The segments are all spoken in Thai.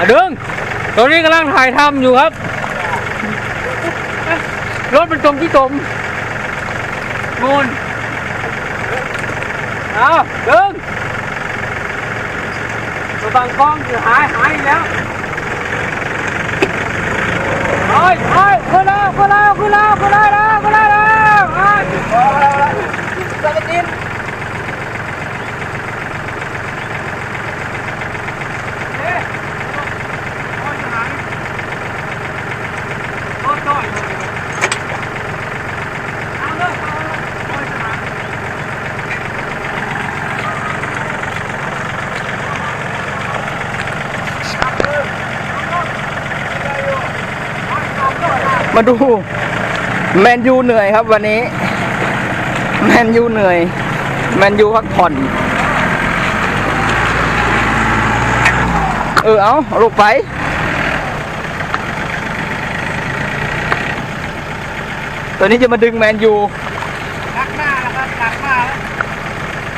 อะดึงตัวนี้กำลังถ่ายทำอยู่ครับ รถมันจมที่จมนูนเอาดึงตัวบางกล้องคือหายหายแล้วเฮ้ยเฮ้ยขึ้นแล้วขึ้นแล้วขึ้นแล้วขึ้นแล้วนะขึ้นแล้วนะเฮ้ยจะไปกินเอ๊ะโอ้ยหายโอ้ยต่อยเลยเอาเลยเอาเลยโอ้ยหาย มาดูแมนยูเหนื่อยครับวันนี้ แมนยูเหนื่อย แมนยูพักผ่อน เออเอาลูกไป ตัวนี้จะมาดึงแมนยูนักหน้าแล้วครับนักหน้าแล้ว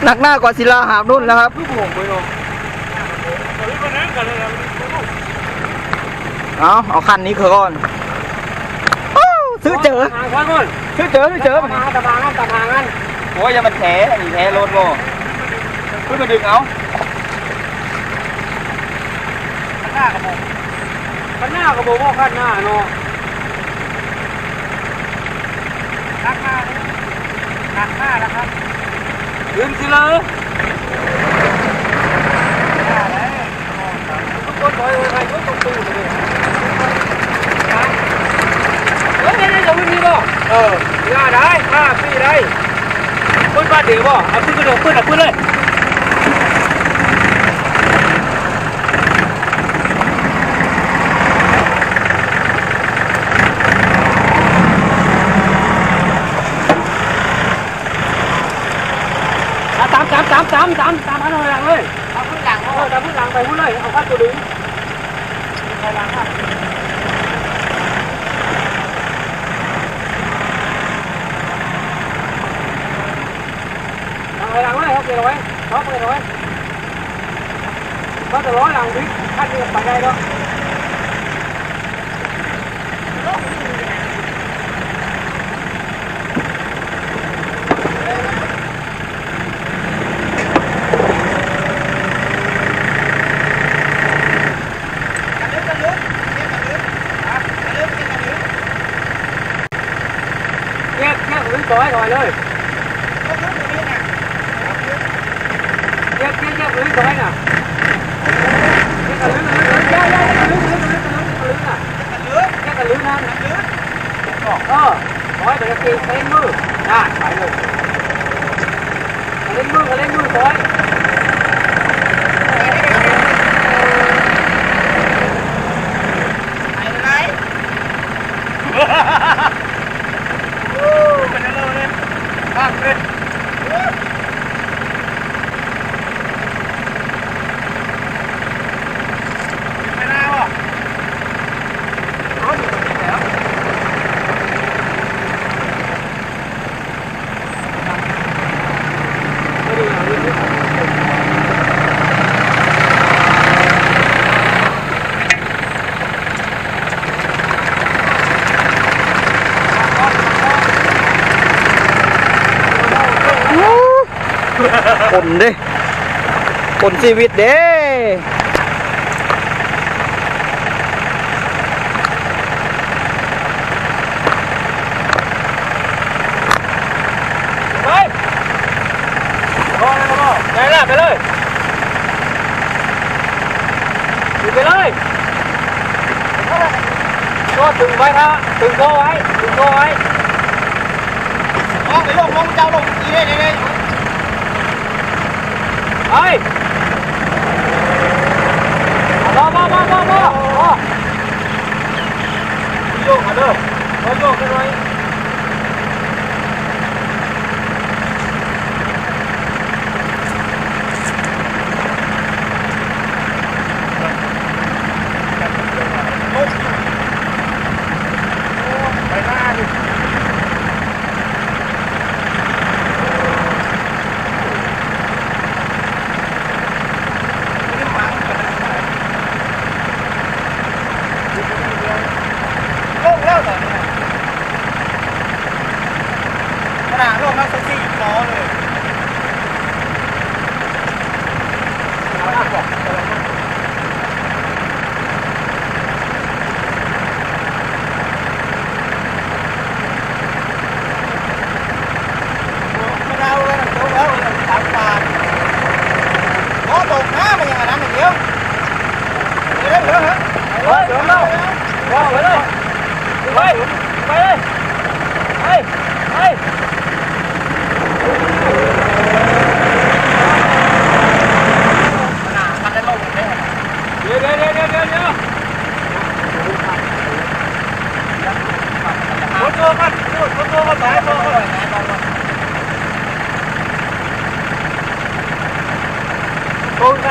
หนักหน้ากว่าศิลาหาบรุ่นนะครับลูกหลงไปเลยเอาเอาคันนี้คือก่อน เจอทางก่อนซื้อเจอซื้อเจอตะพางตะพางตะพางกันโอ้ยอย่ามันแฉอีแฉรถโม่ขึ้นมาดึงเอาข้างหน้ากับผมข้างหน้ากับผมว่าข้างหน้าเนาะนักหน้านักหน้าแล้วครับดึงสิเลยทุกคนถอยไปทุกคนตู้เลยเฮ้ยเดี๋ยวเดี๋ยวไม่มีบ่ เออยาได้ห้าปีได้ปืนบ้านเดี๋ยวบ่เอาปืนกระโดดปืนเอาปืนเลย à, tám tám tám tám tám tám ăn hồi lặng ơi เอาพุ่นหลังเออตามพุ่นหลังไปพุ่นเลยเอาข้าตัวดึงเอาหลังอะหลัง hồi lặng เลยครับเดี๋ยวไว้ท็อปเลยไว้ก็จะร้อยหลังวิขั้นนี้ไปได้แล้วแยกแยกหรือต่อยถอยเลยแยกแยกแยกหรือต่อยน่ะ แยกกันหรือแยกแยกแยกกันหรือหรือหรือหรือหรือ น่ะแยกกันหรือนั่นเออถอยไปตะกี้เล่นมือน่าไปเลยเล่นมือเล่นมือถอยเป็นอะไรเลยมากเลยไม่น่าวะ คนเด้คนชีวิตเด้ไปพอแล้วพ่อไปเลยไปเลยไปเลยก็ถึงไว้ฮะถึงโตไว้ถึงโตไว้เอาไปลงลงเจ้าลงอีเด้เด้ ไปรอรอรอรอรอรอ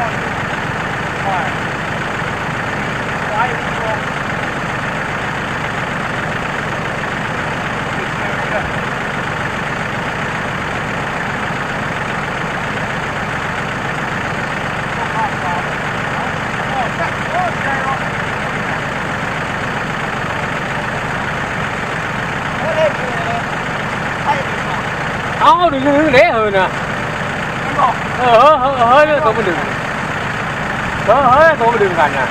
พ่อโอ้ยโอ้ยไว้ลงเอาดึงดึง เฮ้ยนะเออเฮ้ยตัวมันดึงเออเฮ้ยตัวมันดึงกันนะ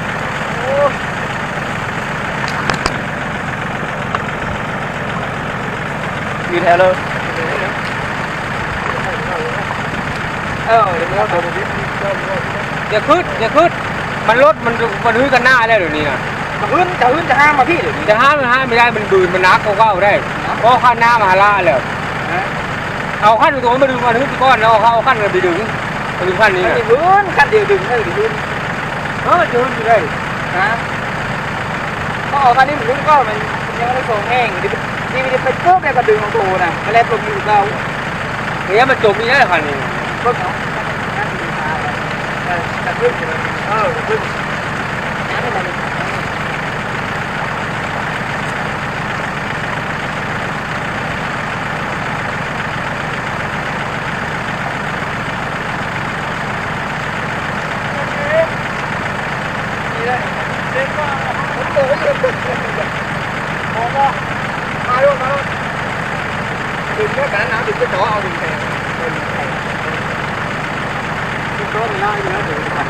ยืนแถวเลยเออเดี๋ยวมันตัวมันดึงอย่าขึ้นอย่าขึ้นมันรถมันมันฮื้กันหน้าแล้วเดี๋ยวนี้นะจะหึ้นจะหึ้นจะห้ามมาพี่เดี๋ยวจะห้ามมันห้ามไม่ได้มันบืนมันนักก็ว่าได้เพราะขั้นหน้ามาล่าแล้วเอาขั้นตัวมันดึงมาถึงก้อนแล้วเอาขั้นกันไปดึงไปดึงขั้นนี้มันนะจะหึ้นคันเดียวดึงให้ดึง เออดึงอยู่ได้นะก็ออกคันนี้หมุนก็มันยังไม่ได้ส่งแห้งดินี่มันจะไปปุ๊บเนี่ยก็ดึงของตัวนะก็แล้วลงอยู่เก่าเฮ้ยมันจมมีได้ขั้นนี้ก็เนาะแต่ขึ้นเออขึ้นน้ำไม่ได้ มาลูกมาลูกดึงแค่ การน้ำดึงก็จ่อเอาดึงแทนดึงแทนดึงโดนน้ำอยู่แล้วดึงทัน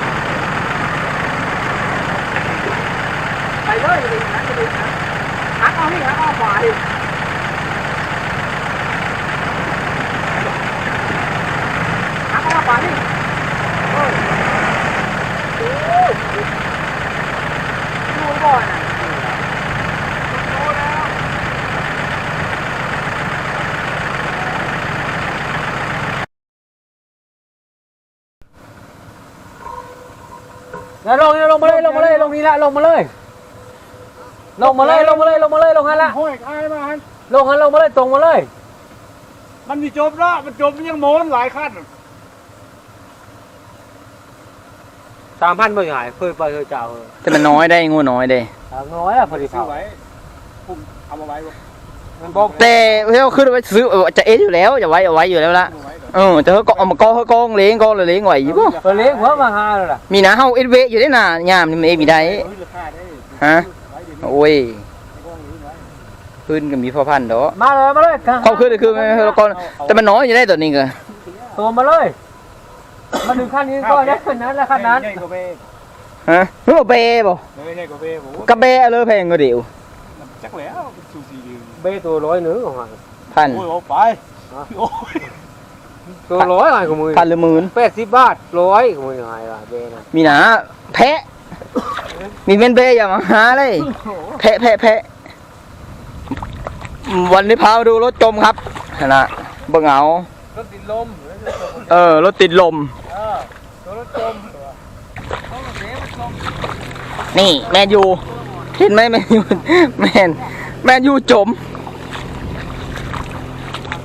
ไปเลยดึงนะดึงนะหักเอานี่หักเอาขวาดิหักเอาขวาดิโอ้ยโอ้ยดูบ่อยนะดูแล้ว แล้วลงลงมาเลยลงมาเลยลงนี่ละลงมาเลยลงมาเลยลงมาเลยลงมาเลยลงหันละห้อยคายมาฮันลงหันลงมาเลยตรงมาเลย มันมีจบแล้วมันจบมันยังโมนหลายขั้นสามพันเมื่อไงเพื่อไปเพื่อเจ้าแต่มันน้อยได้งูน้อยได้ทางน้อยอะพอดีซื้อเขาไว้ผมเอามาไว้บ่มันบอกแต่เฮ้ยขึ้นไปซื้อเออจะเอ็ดอยู่แล้วจะไว้เอาไว้อยู่แล้วละ เอาไว้เดี๋ยวเออแต่เขาก็เอามาก้อเขากองเลี้ยงกองเลยเลี้ยงไหวอยู่ป่ะตัวเล็กหัวมาหาเลยล่ะมีนะเฮาเอ็ดเวอยู่ได้น่ะยามนี่มันเอ็ดมีได้เฮ้ยราคาได้ฮะไว้เดี๋ยวนี้โอ้ยกล้องนี้ไว้ขึ้นก็มีพ่อพันธุ์ดอกมาเลยมาเลยเขาขึ้นคือไม่เขาก็แต่มันน้อยอยู่ได้ตัวนี้ก็ตัวมาเลยมาดึงขั้นนี้ก็ได้ขั้นนั้นและขั้นนั้นใหญ่กว่าเบ้ฮะเฮ้ยเบบ่เลยใหญ่กว่าเบ้โอ้โหกระเบเลยแพงก็เดียวจักแล้วซูซีดีเบตัวร้อยหนึ่งของมันพันโอ้ยเอาไปโอ้ย ตัวร้อยอะไรของมึงพันหรือหมื่นแปดสิบบาทร้อยของมึงยังไงล่ะเบนะมีนะแพะ มีเป็นเบอย่ามาหาเลย แพะแพะแพะวันนี้พามาดูรถจมครับนะเบิ่งเอารถติดลมเออรถติดลมเออตัวรถจมตัวเขาเบมันจมนี่แมนยูเห็นไหมแมนยูแมนแมนยูจม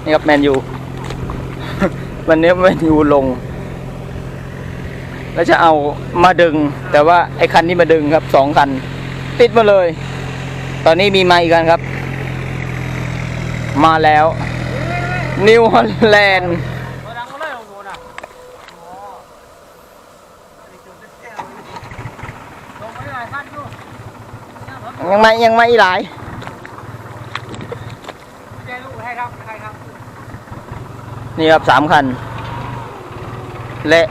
นี่ครับแมนยู วันนี้แมนยูลง แล้วจะเอามาดึง แต่ว่าไอ้คันนี้มาดึงครับสองคัน ติดมาเลย ตอนนี้มีมาอีกคันครับ มาแล้ว นิวฮอลแลนด์ยังไม่ยังไม่ยังไม่หลาย ใจลูกให้ครับให้ครับ นี่ครับสามคัน และ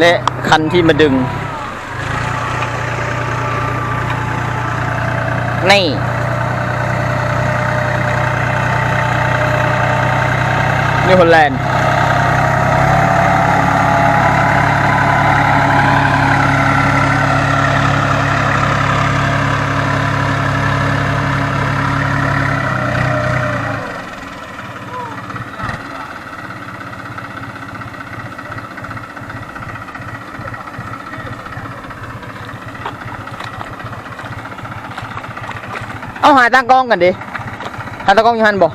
และคันที่มาดึง นี่นิวฮอลแลนด์ เอาหาตั้งกล้องกันดิหาตั้งกล้องอยู่หันบ่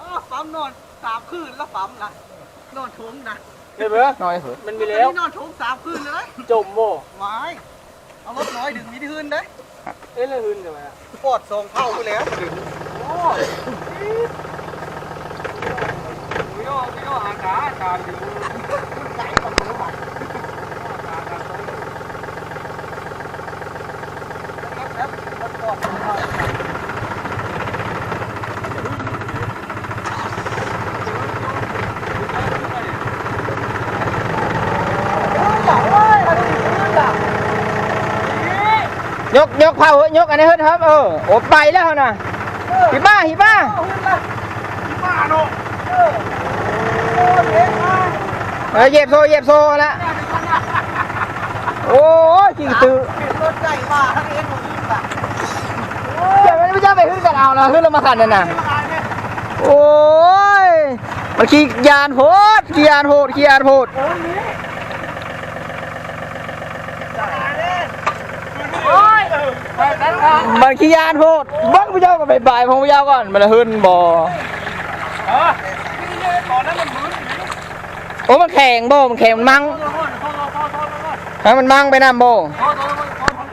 อ้าวปั๊มนอนสามคืนแล้วปั๊มนะนอนทุ่งนะเห็นไหมน้อยเถอะมันมีแล้วนอนทุ่งสามคืนเลยจมโม่ไม้เอารถน้อยดึงมีที่คืนได้เอ้ยแล้วหืนทำไมอะปอดส่งเข้าไปแล้วดึงโอ้ยโย่โย่อากาศตามอยู่ ใจกับมือบัตรแล้วแล้วปอดส่งเข้า ยกยกเผายกอันนี้เฮ้ยครับเออโอ้ไปแล้วนะหิบ้าหิบ้าบ้าเนาะเออเด็กมาเออเหยียบโซเหยียบโซละโอ้ยจริงตือเห็นรถใจมาทั้งเองหมดเลยเดี๋ยวไม่ใช่ไปขึ้นกันเอานะขึ้นล้วมาขันนั่นน่ะโอ้ยมันขี่ยานโหดขี่ยานโหดขี่ยานโหด โอ้ยนี่จ่ายเลย โอ้ยไปกันครับ มันขี้ยานโพดบังพระเจ้าก็ไปบ่ายพงพระเจ้าก่อน มันละหึนบ่เออนี่อนนั้นมันหมุนโอ้มันแข็งบ่มันแข็งมันมั่งโทษโทษโทษโทษโทษโทษโทษฮะมันมั่งไปน้ำบ่ โทษโทษโทษโทษ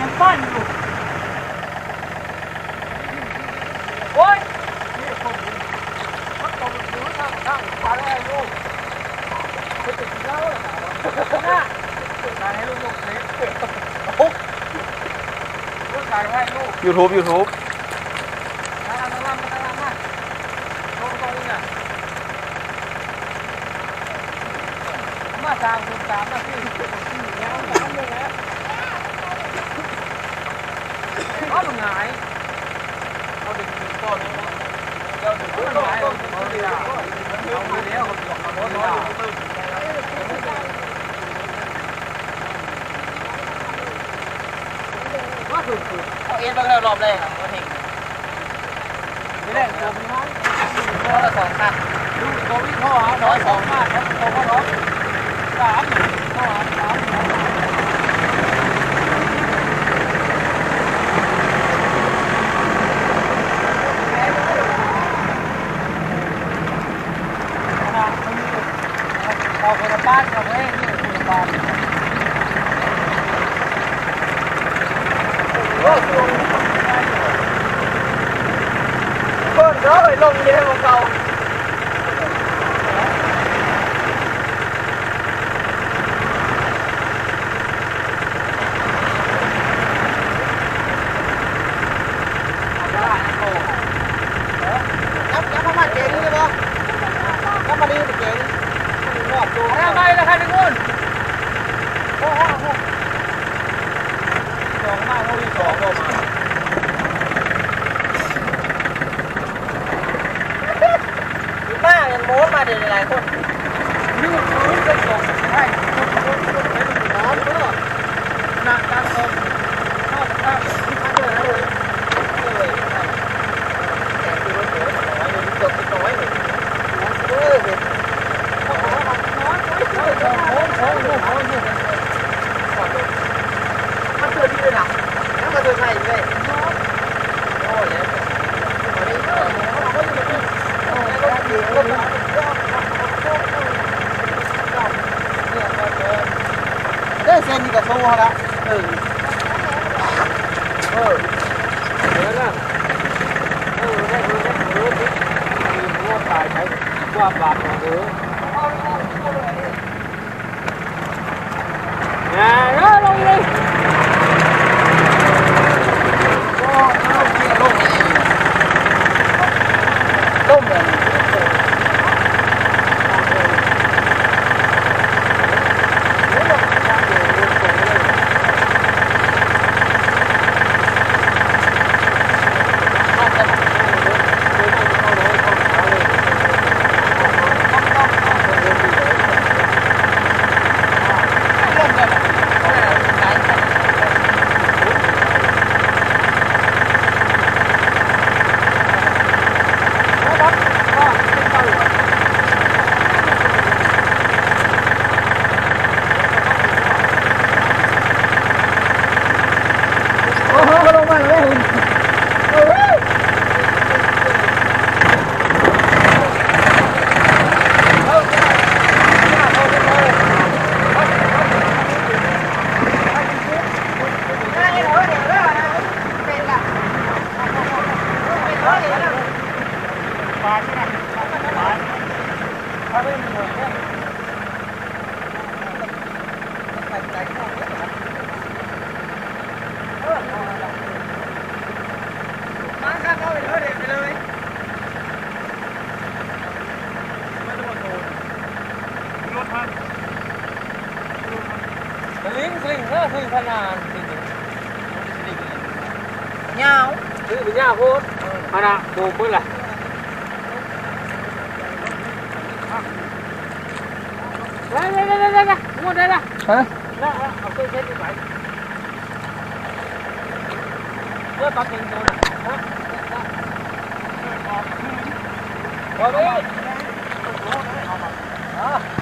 ยังปั้นอยู่โอ้ยนี่คนนี้มันตกอยู่ข้างข้างปลาอะไรลูกมันติดแล้วนะนะถ่ายให้ลูกลูกเล็กโอ้ลูกถ่าย ให้ลูกยูทูบยูทูบถ่ายอันนั้นมาตามคุณสามนาทียังสามเลยนะอ๋อมันหงายเอาดึงต้นเราดึงต้นหงายเอาเอาดีอะเอาไปแล้วเอาไปแล้วว่าคือ เอาเอ็นไปแล้วรอบแรกครับก็เห็นไม่ได้ตัวพี่น้องตัวละสองคันดูตัวพี่พ่อหาร้อยสองมากครับตัวพ่อน้อยสามพ่อหาสามเราคนละบ้านกับเฮ้ยนี่คนละบ้าน เพิ่นเด้ nhau chứ với nhau hốt mà nào đồ mới là đây đây đây đây đây ngồi đây là hả đó đó ok thế đi vậy đó bắt mình rồi hả Hãy subscribe cho kênh Ghiền Mì Gõ Để không bỏ lỡ những video hấp dẫn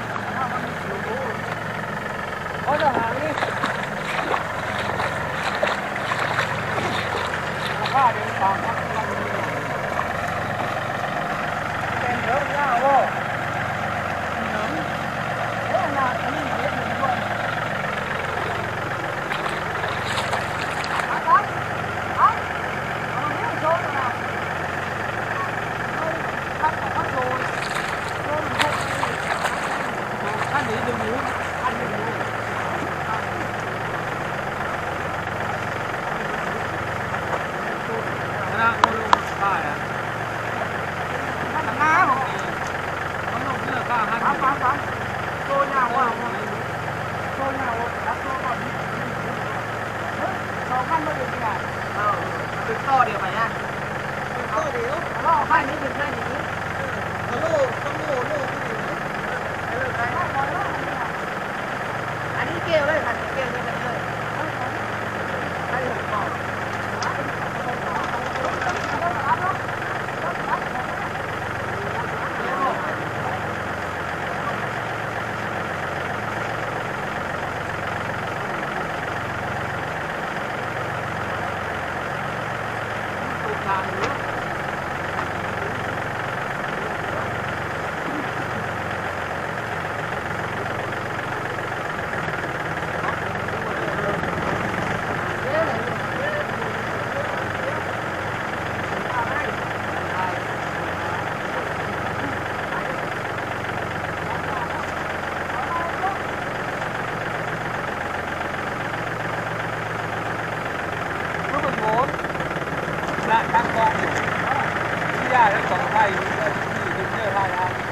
还是等待一个机遇的信号啊。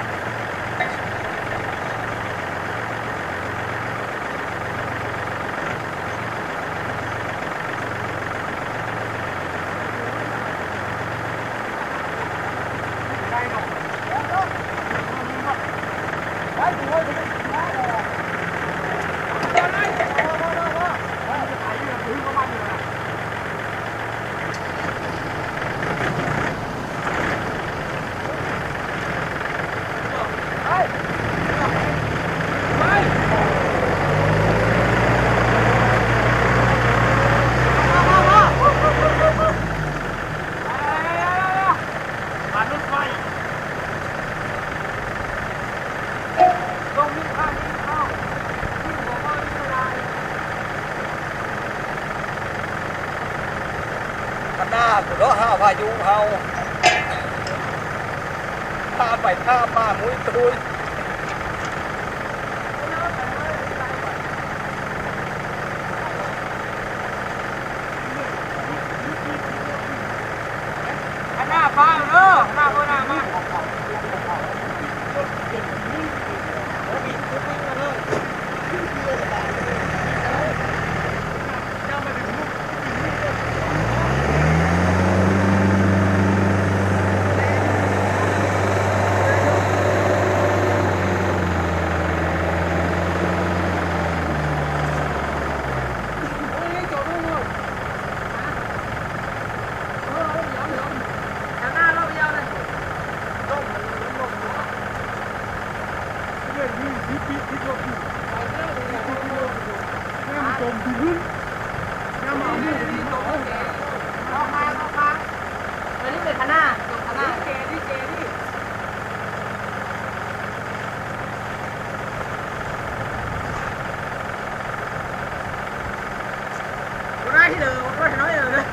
เลยว่าน้อยเลย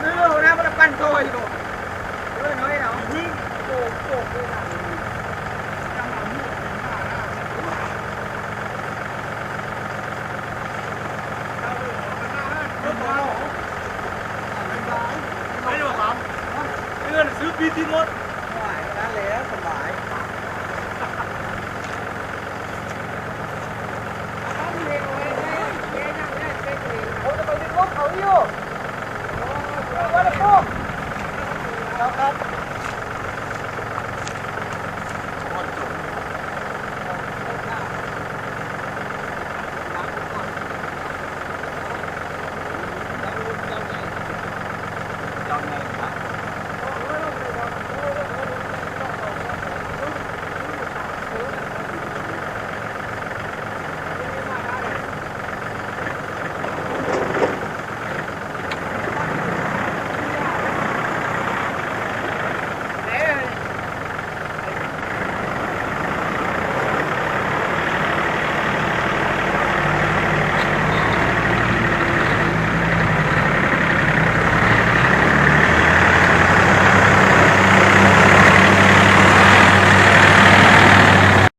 เนื้อหน้ามันปั่นโตอยู่ด้วยน้อยเรายิ่งโกโกเลยนะ